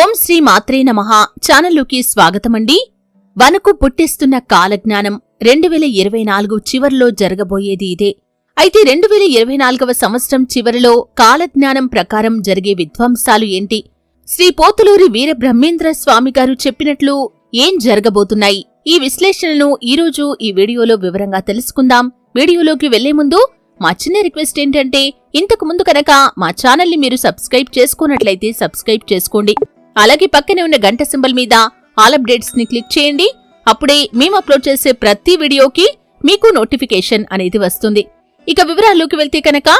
ఓం శ్రీ మాత్రే నమ. ఛానల్లోకి స్వాగతమండి. వనకు పుట్టిస్తున్న కాలజ్ఞానం రెండు వేల ఇరవై నాలుగు చివరిలో జరగబోయేది ఇదే. అయితే రెండు వేల ఇరవై నాలుగవ సంవత్సరం చివరిలో కాలజ్ఞానం ప్రకారం జరిగే విధ్వంసాలు ఏంటి? శ్రీ పోతులూరి వీర బ్రహ్మేంద్ర స్వామి గారు చెప్పినట్లు ఏం జరగబోతున్నాయి? ఈ విశ్లేషణను ఈరోజు ఈ వీడియోలో వివరంగా తెలుసుకుందాం. వీడియోలోకి వెళ్ళే ముందు మా చిన్న రిక్వెస్ట్ ఏంటంటే ఇంతకు ముందు కనుక మా ఛానల్ని మీరు సబ్స్క్రైబ్ చేసుకున్నట్లయితే సబ్స్క్రైబ్ చేసుకోండి. అలాగే పక్కనే ఉన్న గంట సింబల్ మీద ఆల్ అప్డేట్స్ని క్లిక్ చేయండి. అప్పుడే మేము అప్లోడ్ చేసే ప్రతి వీడియోకి మీకు నోటిఫికేషన్ అనేది వస్తుంది. ఇక వివరాల్లోకి వెళ్తే కనుక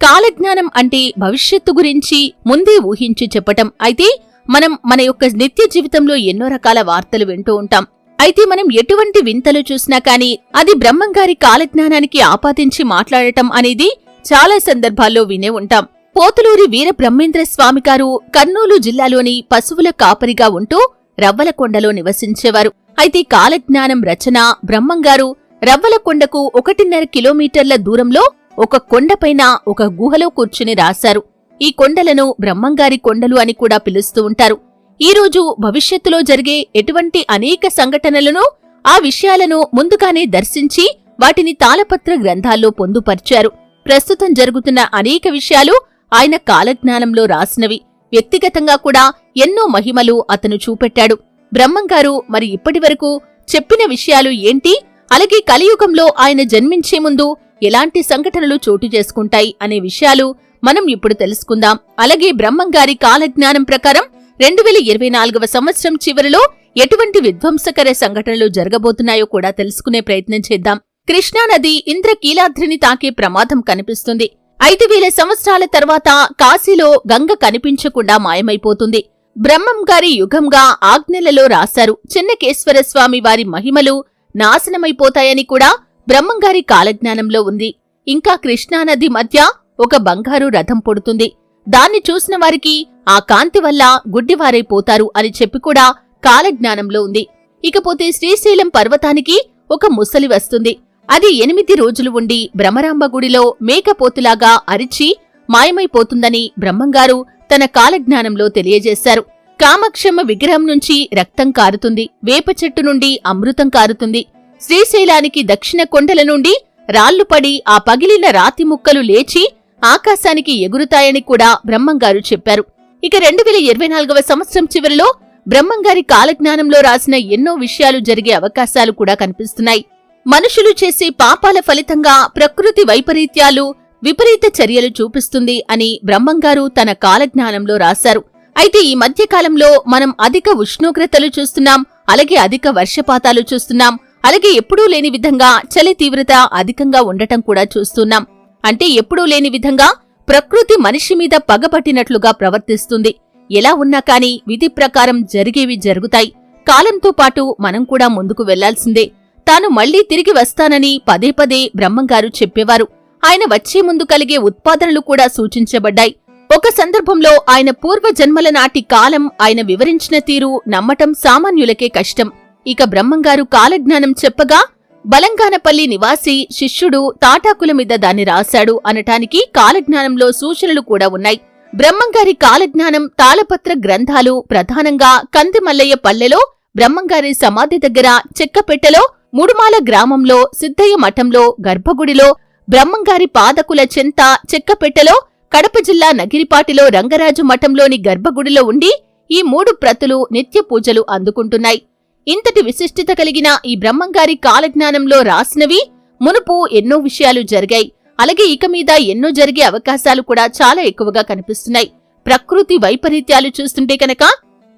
కాలజ్ఞానం అంటే భవిష్యత్తు గురించి ముందే ఊహించి చెప్పటం. అయితే మనం మన యొక్క నిత్య జీవితంలో ఎన్నో రకాల వార్తలు వింటూ ఉంటాం. అయితే మనం ఎటువంటి వింతలు చూసినా కాని అది బ్రహ్మంగారి కాలజ్ఞానానికి ఆపాదించి మాట్లాడటం అనేది చాలా సందర్భాల్లో వినే ఉంటాం. పోతులూరి వీరబ్రహ్మేంద్ర స్వామి గారు కర్నూలు జిల్లాలోని పశువుల కాపరిగా ఉంటూ రవ్వలకొండలో నివసించేవారు. అయితే కాలజ్ఞానం రచన బ్రహ్మంగారు రవ్వలకొండకు ఒకటిన్నర కిలోమీటర్ల దూరంలో ఒక కొండపైన ఒక గుహలో కూర్చుని రాశారు. ఈ కొండలను బ్రహ్మంగారి కొండలు అని కూడా పిలుస్తూ ఉంటారు. ఈ రోజు భవిష్యత్తులో జరిగే ఎటువంటి అనేక సంఘటనలను ఆ విషయాలను ముందుగానే దర్శించి వాటిని తాళపత్ర గ్రంథాల్లో పొందుపర్చారు. ప్రస్తుతం జరుగుతున్న అనేక విషయాలు ఆయన కాలజ్ఞానంలో రాసినవి. వ్యక్తిగతంగా కూడా ఎన్నో మహిమలు అతను చూపెట్టాడు. బ్రహ్మంగారు మరి ఇప్పటివరకు చెప్పిన విషయాలు ఏంటి? అలాగే కలియుగంలో ఆయన జన్మించే ముందు ఎలాంటి సంఘటనలు చోటు చేసుకుంటాయి అనే విషయాలు మనం ఇప్పుడు తెలుసుకుందాం. అలాగే బ్రహ్మంగారి కాలజ్ఞానం ప్రకారం రెండు వేల ఇరవై నాలుగవ సంవత్సరం చివరిలో ఎటువంటి విధ్వంసకర సంఘటనలు జరగబోతున్నాయో కూడా తెలుసుకునే ప్రయత్నం చేద్దాం. కృష్ణానది ఇంద్రకీలాద్రిని తాకే ప్రమాదం కనిపిస్తుంది. ఐదు వేల సంవత్సరాల తర్వాత కాశీలో గంగ కనిపించకుండా మాయమైపోతుంది. బ్రహ్మం గారి యుగంగా ఆజ్ఞలలో రాశారు. చిన్నకేశ్వర స్వామి వారి మహిమలు నాశనమైపోతాయని కూడా బ్రహ్మంగారి కాలజ్ఞానంలో ఉంది. ఇంకా కృష్ణానది మధ్య ఒక బంగారు రథం పొడుతుంది. దాన్ని చూసిన వారికి ఆ కాంతి వల్ల గుడ్డివారైపోతారు అని చెప్పి కూడా కాలజ్ఞానంలో ఉంది. ఇకపోతే శ్రీశైలం పర్వతానికి ఒక ముసలి వస్తుంది. అది ఎనిమిది రోజులు ఉండి భ్రమరాంబ గుడిలో మేకపోతులాగా అరిచి మాయమైపోతుందని బ్రహ్మంగారు తన కాలజ్ఞానంలో తెలియజేశారు. కామక్షమ్మ విగ్రహం నుంచి రక్తం కారుతుంది. వేప చెట్టు నుండి అమృతం కారుతుంది. శ్రీశైలానికి దక్షిణ కొండల నుండి రాళ్ళు పడి ఆ పగిలిన రాతి ముక్కలు లేచి ఆకాశానికి ఎగురుతాయని కూడా బ్రహ్మంగారు చెప్పారు. ఇక రెండు వేల ఇరవై నాలుగవ సంవత్సరం చివరిలో బ్రహ్మంగారి కాలజ్ఞానంలో రాసిన ఎన్నో విషయాలు జరిగే అవకాశాలు కూడా కనిపిస్తున్నాయి. మనుషులు చేసే పాపాల ఫలితంగా ప్రకృతి వైపరీత్యాలు విపరీత చర్యలు చూపిస్తుంది అని బ్రహ్మంగారు తన కాలజ్ఞానంలో రాశారు. అయితే ఈ మధ్య కాలంలో మనం అధిక ఉష్ణోగ్రతలు చూస్తున్నాం అలాగే అధిక వర్షపాతాలు చూస్తున్నాం అలాగే ఎప్పుడూ లేని విధంగా చలి తీవ్రత అధికంగా ఉండటం కూడా చూస్తున్నాం. అంటే ఎప్పుడూ లేని విధంగా ప్రకృతి మనిషి మీద పగపట్టినట్లుగా ప్రవర్తిస్తుంది. ఎలా ఉన్నా కాని విధి ప్రకారం జరిగేవి జరుగుతాయి. కాలంతో పాటు మనం కూడా ముందుకు వెళ్ళాల్సిందే. తాను మళ్ళీ తిరిగి వస్తానని పదే పదే బ్రహ్మంగారు చెప్పేవారు. ఆయన వచ్చే ముందు కలిగే ఉత్పాదనలు కూడా సూచించబడ్డాయి. ఒక సందర్భంలో ఆయన పూర్వజన్మల నాటి కాలం ఆయన వివరించిన తీరు నమ్మటం సామాన్యులకే కష్టం. ఇక బ్రహ్మంగారు కాలజ్ఞానం చెప్పగా బలంగానపల్లి నివాసి శిష్యుడు తాటాకుల మీద దాన్ని రాశాడు అనటానికి కాలజ్ఞానంలో సూచనలు కూడా ఉన్నాయి. బ్రహ్మంగారి కాలజ్ఞానం తాళపత్ర గ్రంథాలు ప్రధానంగా కందిమల్లయ్య పల్లెలో బ్రహ్మంగారి సమాధి దగ్గర చెక్కపెట్టెలో ముడుమాల గ్రామంలో సిద్ధయ్య మఠంలో గర్భగుడిలో బ్రహ్మంగారి పాదకుల చెంత చెక్కపెట్టెలో కడప జిల్లా నగిరిపాటిలో రంగరాజు మఠంలోని గర్భగుడిలో ఉండి ఈ మూడు ప్రతులు నిత్య పూజలు అందుకుంటున్నాయి. ఇంతటి విశిష్టత కలిగిన ఈ బ్రహ్మంగారి కాలజ్ఞానంలో రాసినవి మునుపు ఎన్నో విషయాలు జరిగాయి. అలాగే ఇక మీద ఎన్నో జరిగే అవకాశాలు కూడా చాలా ఎక్కువగా కనిపిస్తున్నాయి. ప్రకృతి వైపరీత్యాలు చూస్తుంటే కనుక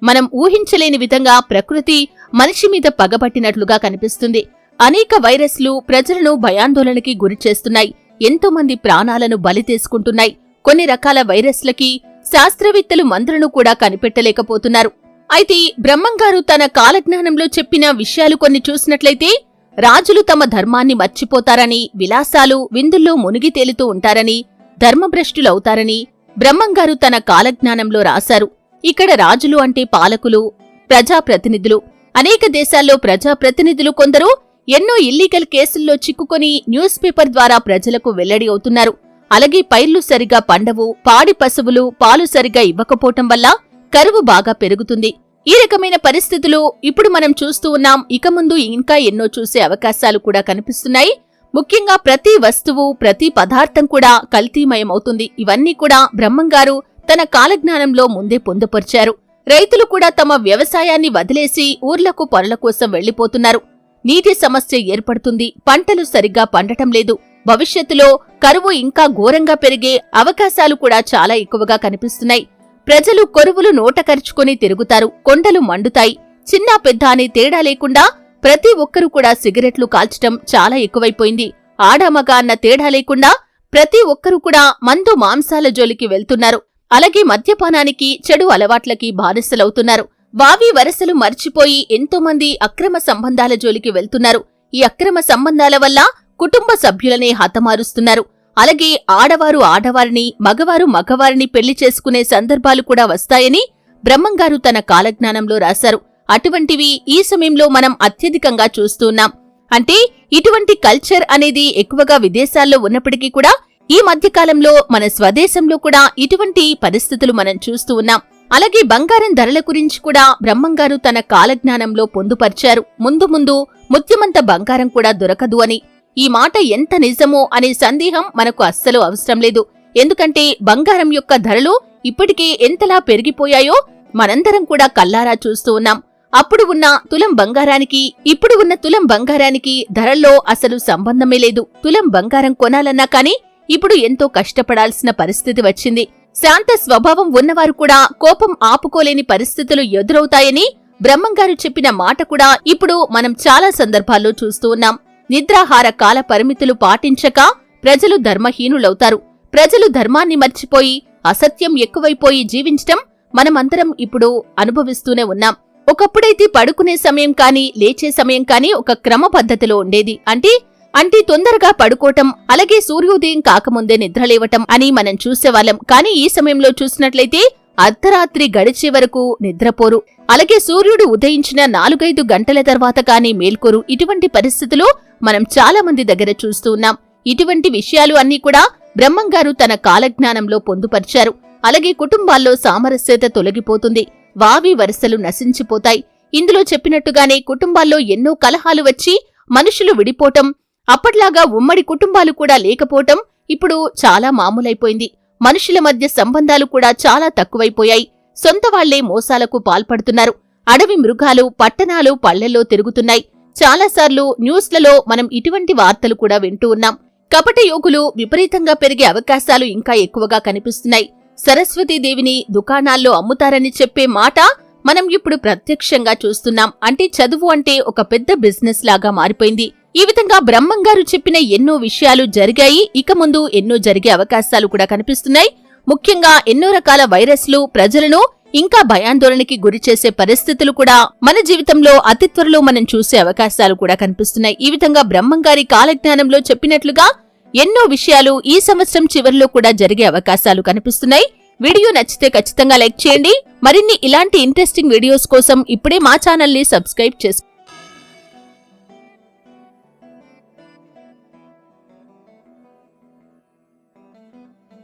మనం ఊహించలేని విధంగా ప్రకృతి మనిషి మీద పగబట్టినట్లుగా కనిపిస్తుంది. అనేక వైరస్లు ప్రజలను భయాందోళనకి గురిచేస్తున్నాయి ఎంతోమంది ఎంతో మంది ప్రాణాలను బలి తీసుకుంటున్నాయి. కొన్ని రకాల వైరస్లకి శాస్త్రవేత్తలు మందులను కూడా కనిపెట్టలేకపోతున్నారు. అయితే బ్రహ్మంగారు తన కాలజ్ఞానంలో చెప్పిన విషయాలు కొన్ని చూసినట్లయితే రాజులు తమ ధర్మాన్ని మర్చిపోతారని విలాసాలు విందుల్లో మునిగి తేలుతూ ఉంటారని ధర్మభ్రష్టులవుతారని బ్రహ్మంగారు తన కాలజ్ఞానంలో రాశారు. ఇక్కడ రాజులు అంటే పాలకులు ప్రజాప్రతినిధులు. అనేక దేశాల్లో ప్రజాప్రతినిధులు కొందరు ఎన్నో ఇల్లీగల్ కేసుల్లో చిక్కుకొని న్యూస్ పేపర్ ద్వారా ప్రజలకు వెల్లడి అవుతున్నారు. అలాగే పైర్లు సరిగా పండవు పాడి పశువులు పాలు సరిగా ఇవ్వకపోవటం వల్ల కరువు బాగా పెరుగుతుంది. ఈ రకమైన పరిస్థితులు ఇప్పుడు మనం చూస్తూ ఉన్నాం. ఇక ముందు ఇంకా ఎన్నో చూసే అవకాశాలు కూడా కనిపిస్తున్నాయి. ముఖ్యంగా ప్రతి వస్తువు ప్రతి పదార్థం కూడా కల్తీమయమవుతుంది. ఇవన్నీ కూడా బ్రహ్మంగారు తన కాలజ్ఞానంలో ముందే పొందుపరిచారు. రైతులు కూడా తమ వ్యవసాయాన్ని వదిలేసి ఊర్లకు పనుల కోసం వెళ్ళిపోతున్నారు నీటి సమస్య ఏర్పడుతుంది. పంటలు సరిగ్గా పండటం లేదు. భవిష్యత్తులో కరువు ఇంకా ఘోరంగా పెరిగే అవకాశాలు కూడా చాలా ఎక్కువగా కనిపిస్తున్నాయి. ప్రజలు కొరువులు నోటకరుచుకొని తిరుగుతారు. కొండలు మండుతాయి. చిన్న పెద్ద అనే తేడా లేకుండా ప్రతి ఒక్కరూ కూడా సిగరెట్లు కాల్చటం చాలా ఎక్కువైపోయింది. ఆడమగ అన్న తేడా లేకుండా ప్రతి ఒక్కరూ కూడా మందు మాంసాల జోలికి వెళ్తున్నారు. అలాగే మద్యపానానికి చెడు అలవాట్లకి బానిసలవుతున్నారు. వావి వరసలు మర్చిపోయి ఎంతో మంది అక్రమ సంబంధాల జోలికి వెళ్తున్నారు. ఈ అక్రమ సంబంధాల వల్ల కుటుంబ సభ్యులనే హతమారుస్తున్నారు. అలాగే ఆడవారు ఆడవారిని మగవారు మగవారిని పెళ్ళి చేసుకునే సందర్భాలు కూడా వస్తాయని బ్రహ్మంగారు తన కాలజ్ఞానంలో రాశారు. అటువంటివి ఈ సమయంలో మనం అత్యధికంగా చూస్తున్నాం అంటే ఇటువంటి కల్చర్ అనేది ఎక్కువగా విదేశాల్లో ఉన్నప్పటికీ కూడా ఈ మధ్యకాలంలో మన స్వదేశంలో కూడా ఇటువంటి పరిస్థితులు మనం చూస్తూ ఉన్నాం. అలాగే బంగారం ధరల గురించి కూడా బ్రహ్మంగారు తన కాలజ్ఞానంలో పొందుపరిచారు. ముందు ముందు ముత్యమంత బంగారం కూడా దొరకదు అని. ఈ మాట ఎంత నిజమో అనే సందేహం మనకు అస్సలు అవసరం లేదు. ఎందుకంటే బంగారం యొక్క ధరలు ఇప్పటికే ఎంతలా పెరిగిపోయాయో మనందరం కూడా కల్లారా చూస్తూ ఉన్నాం. అప్పుడు ఉన్న తులం బంగారానికి ఇప్పుడు ఉన్న తులం బంగారానికి ధరల్లో అసలు సంబంధమే లేదు. తులం బంగారం కొనాలన్నా కానీ ఇప్పుడు ఎంతో కష్టపడాల్సిన పరిస్థితి వచ్చింది. శాంత స్వభావం ఉన్నవారు కూడా కోపం ఆపుకోలేని పరిస్థితులు ఎదురవుతాయని బ్రహ్మంగారు చెప్పిన మాట కూడా ఇప్పుడు మనం చాలా సందర్భాల్లో చూస్తూ ఉన్నాం. నిద్రాహార కాల పరిమితులు పాటించక ప్రజలు ధర్మహీనులవుతారు. ప్రజలు ధర్మాన్ని మర్చిపోయి అసత్యం ఎక్కువైపోయి జీవించటం మనమందరం ఇప్పుడు అనుభవిస్తూనే ఉన్నాం. ఒకప్పుడైతే పడుకునే సమయం కాని లేచే సమయం కాని ఒక క్రమ పద్ధతిలో ఉండేది. అంటే అంటే తొందరగా పడుకోవటం అలాగే సూర్యోదయం కాకముందే నిద్రలేవటం అని మనం చూసేవాళ్ళం. కానీ ఈ సమయంలో చూసినట్లయితే అర్ధరాత్రి గడిచే వరకు నిద్రపోరు. అలాగే సూర్యుడు ఉదయించిన నాలుగైదు గంటల తర్వాత కానీ మేల్కోరు. ఇటువంటి పరిస్థితులు మనం చాలా మంది దగ్గర చూస్తూ ఉన్నాం. ఇటువంటి విషయాలు అన్నీ కూడా బ్రహ్మంగారు తన కాలజ్ఞానంలో పొందుపరిచారు. అలాగే కుటుంబాల్లో సామరస్యత తొలగిపోతుంది. వావి వరుసలు నశించిపోతాయి. ఇందులో చెప్పినట్టుగానే కుటుంబాల్లో ఎన్నో కలహాలు వచ్చి మనుషులు విడిపోవటం అప్పట్లాగా ఉమ్మడి కుటుంబాలు కూడా లేకపోవటం ఇప్పుడు చాలా మామూలైపోయింది. మనుషుల మధ్య సంబంధాలు కూడా చాలా తక్కువైపోయాయి. సొంత వాళ్ళే మోసాలకు పాల్పడుతున్నారు. అడవి మృగాలు పట్టణాలు పల్లెల్లో తిరుగుతున్నాయి. చాలాసార్లు న్యూస్లలో మనం ఇటువంటి వార్తలు కూడా వింటూ ఉన్నాం. కపట యోగులు విపరీతంగా పెరిగే అవకాశాలు ఇంకా ఎక్కువగా కనిపిస్తున్నాయి. సరస్వతీదేవిని దుకాణాల్లో అమ్ముతారని చెప్పే మాట మనం ఇప్పుడు ప్రత్యక్షంగా చూస్తున్నాం. అంటే చదువు అంటే ఒక పెద్ద బిజినెస్ లాగా మారిపోయింది. ఈ విధంగా బ్రహ్మంగారు చెప్పిన ఎన్నో విషయాలు జరిగాయి. ఇక ముందు ఎన్నో జరిగే అవకాశాలు కూడా కనిపిస్తున్నాయి. ముఖ్యంగా ఎన్నో రకాల వైరస్లు ప్రజలను ఇంకా భయాందోళనకి గురి చేసే పరిస్థితులు కూడా మన జీవితంలో అతి త్వరలో మనం చూసే అవకాశాలు కూడా కనిపిస్తున్నాయి. ఈ విధంగా బ్రహ్మంగారి కాలజ్ఞానంలో చెప్పినట్లుగా ఎన్నో విషయాలు ఈ సంవత్సరం చివరిలో కూడా జరిగే అవకాశాలు కనిపిస్తున్నాయి. వీడియో నచ్చితే ఖచ్చితంగా లైక్ చేయండి. మరిన్ని ఇలాంటి ఇంట్రెస్టింగ్ వీడియోస్ కోసం ఇప్పుడే మా ఛానల్ని సబ్స్క్రైబ్ చేసుకోండి.